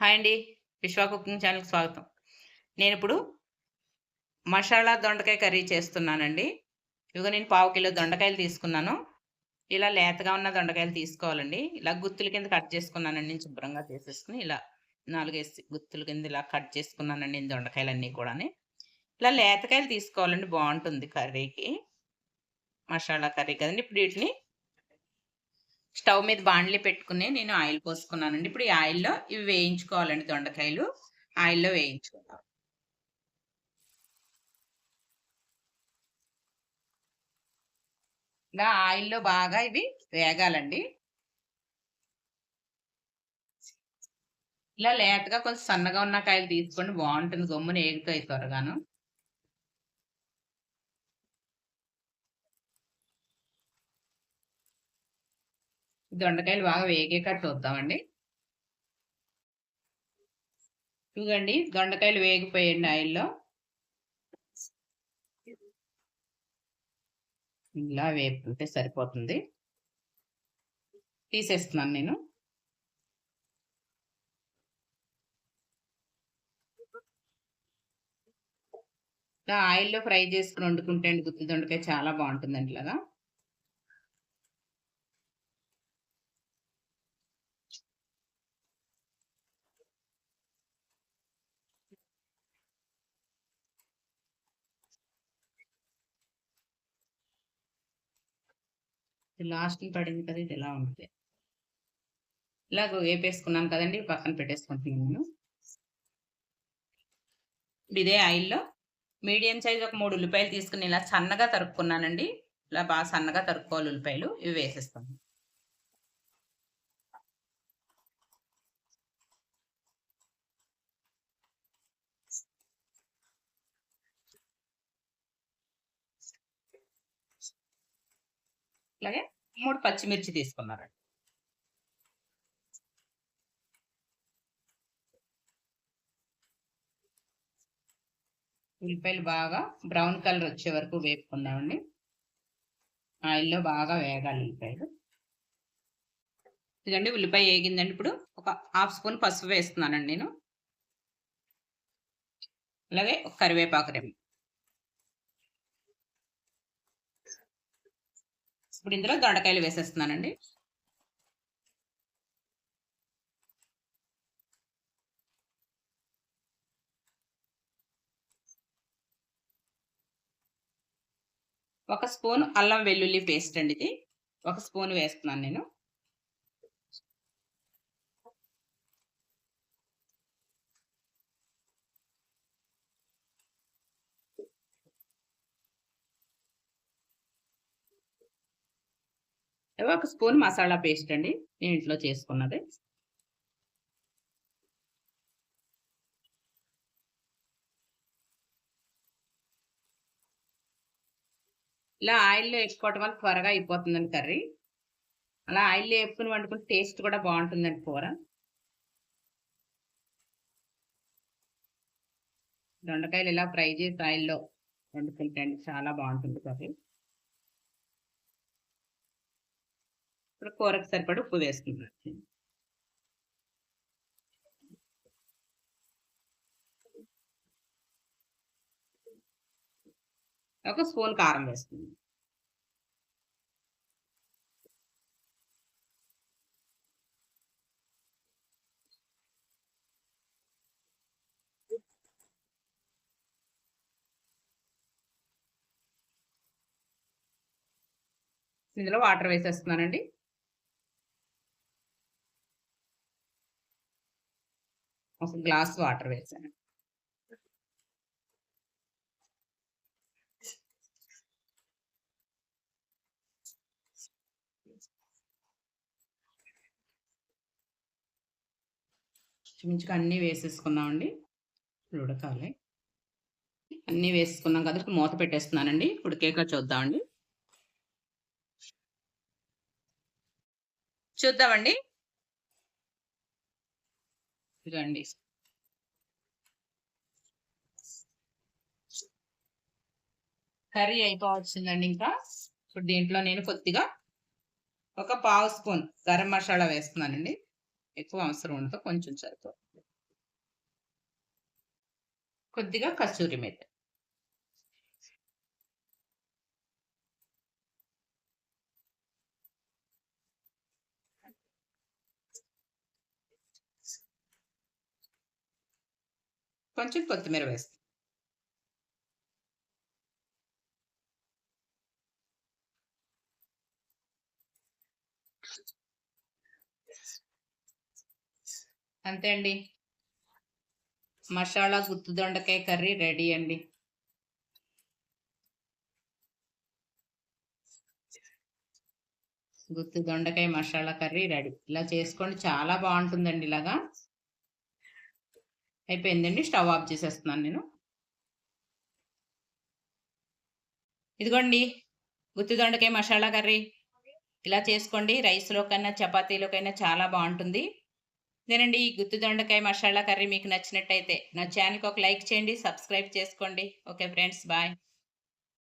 Hi అండి. విశ్వ cooking ఛానల్కి స్వాగతం. నేను ఇప్పుడు మసాలా దొండకాయ కర్రీ చేస్తున్నానండి. ఇదిగో నేను పావు కిలో దొండకాయలు తీసుకున్నాను. ఇలా లేతగా ఉన్న దొండకాయలు తీసుకోవాలండి. ఇలా గుత్తుల కింద కట్ చేసుకున్నానండి. నేను శుభ్రంగా చేసేసుకుని ఇలా నాలుగేసి గుత్తుల కింద ఇలా కట్ చేసుకున్నానండి నేను దొండకాయలన్నీ కూడా ఇలా లేతకాయలు తీసుకోవాలండి. బాగుంటుంది కర్రీకి. మసాలా కర్రీ కదండి. ఇప్పుడు వీటిని స్టవ్ మీద బాండ్లీ పెట్టుకుని నేను ఆయిల్ పోసుకున్నానండి. ఇప్పుడు ఈ ఆయిల్లో ఇవి వేయించుకోవాలండి దొండకాయలు. ఆయిల్లో వేయించుకుందాం. ఇలా ఆయిల్లో బాగా ఇవి వేగాలండి. ఇలా లేతగా కొంచెం సన్నగా ఉన్న కాయలు తీసుకోండి. బాగుంటుంది. గమ్మున ఏగుతాయి త్వరగాను. దొండకాయలు బాగా వేగేటట్టు వద్దామండి. చూడండి దొండకాయలు వేగిపోయండి ఆయిల్లో. ఇలా వేపుకుంటే సరిపోతుంది. తీసేస్తున్నాను నేను. ఇలా ఆయిల్లో ఫ్రై చేసుకుని వండుకుంటే అండి గుత్తి దొండకాయ చాలా బాగుంటుందండి ఇలాగా. లాస్ట్ పడింది కదా ఇది ఎలా ఉంటుంది ఇలాగ వేపేసుకున్నాను కదండి పక్కన పెట్టేసుకుంటున్నాను నేను. ఇదే ఆయిల్లో మీడియం సైజ్ ఒక మూడు ఉల్లిపాయలు తీసుకుని ఇలా సన్నగా తరుక్కున్నానండి. ఇలా బాగా సన్నగా తరుక్కోవాలి ఉల్లిపాయలు ఇవి వేసేస్తాను అలాగే మూడు పచ్చిమిర్చి తీసుకున్నారండి. ఉల్లిపాయలు బాగా బ్రౌన్ కలర్ వచ్చే వరకు వేపుకుందామండి. ఆయిల్లో బాగా వేగాలి ఉల్లిపాయలు. ఇదండి ఉల్లిపాయ వేగిందండి. ఇప్పుడు ఒక హాఫ్ స్పూన్ పసుపు వేస్తున్నానండి నేను. అలాగే ఒక కరివేపాకు రెమ్మ. ఇప్పుడు ఇందులో దొండకాయలు వేసేస్తున్నానండి. ఒక స్పూన్ అల్లం వెల్లుల్లి పేస్ట్ అండి ఇది. ఒక స్పూన్ వేస్తున్నాను నేను. ఒక స్పూన్ మసాలా పేస్ట్ అండి. నేను ఇంట్లో చేసుకున్నది. ఇలా ఆయిల్లో వేసుకోవటం వల్ల త్వరగా అయిపోతుందండి కర్రీ. అలా ఆయిల్లో వేసుకుని వండుకుంటే టేస్ట్ కూడా బాగుంటుందండి కూర. దొండకాయలు ఇలా ఫ్రై చేసి ఆయిల్లో వండుకుంటే చాలా బాగుంటుంది కర్రీ. ఇప్పుడు కూరకు సరిపడి ఉప్పు వేసుకుంటాను ఒక స్పూన్ కారం వేసుకుంది ఇందులో వాటర్ వేసేస్తున్నానండి. ఒక గ్లాస్ వాటర్ వేసాను. చుమించుగా అన్నీ వేసేసుకున్నామండి ఉడకాలి. అన్నీ వేసుకున్నాం కదా ఇప్పుడు మూత పెట్టేస్తున్నానండి. ఉడికేక చూద్దామండి. చూద్దామండి. ఇదండి కర్రీ అయిపోవచ్చిందండి ఇంకా. ఇప్పుడు దీంట్లో నేను కొద్దిగా ఒక పావు స్పూన్ గరం మసాలా వేస్తున్నానండి. ఎక్కువ అవసరం ఉండదు కొంచెం సరిపోతుంది. కొద్దిగా కస్తూరి మెత్త కొంచెం కొత్తిమీర వేస్తాం. అంతే అండి. మసాలా గుత్తు దొండకాయ కర్రీ రెడీ అండి. గుత్తు దొండకాయ మసాలా కర్రీ రెడీ. ఇలా చేసుకోండి చాలా బాగుంటుందండి ఇలాగా. అయిపోయిందండి. స్టవ్ ఆఫ్ చేసేస్తున్నాను నేను. ఇదిగోండి. గుత్తి దొండకాయ మసాలా కర్రీ. ఇలా చేసుకోండి. రైస్లోకైనా చపాతీలోకైనా చాలా బాగుంటుంది. ఇదేనండి ఈ గుత్తి దొండకాయ మసాలా కర్రీ మీకు నచ్చినట్టయితే నా ఛానల్కి ఒక లైక్ చేయండి సబ్స్క్రైబ్ చేసుకోండి. Okay friends bye.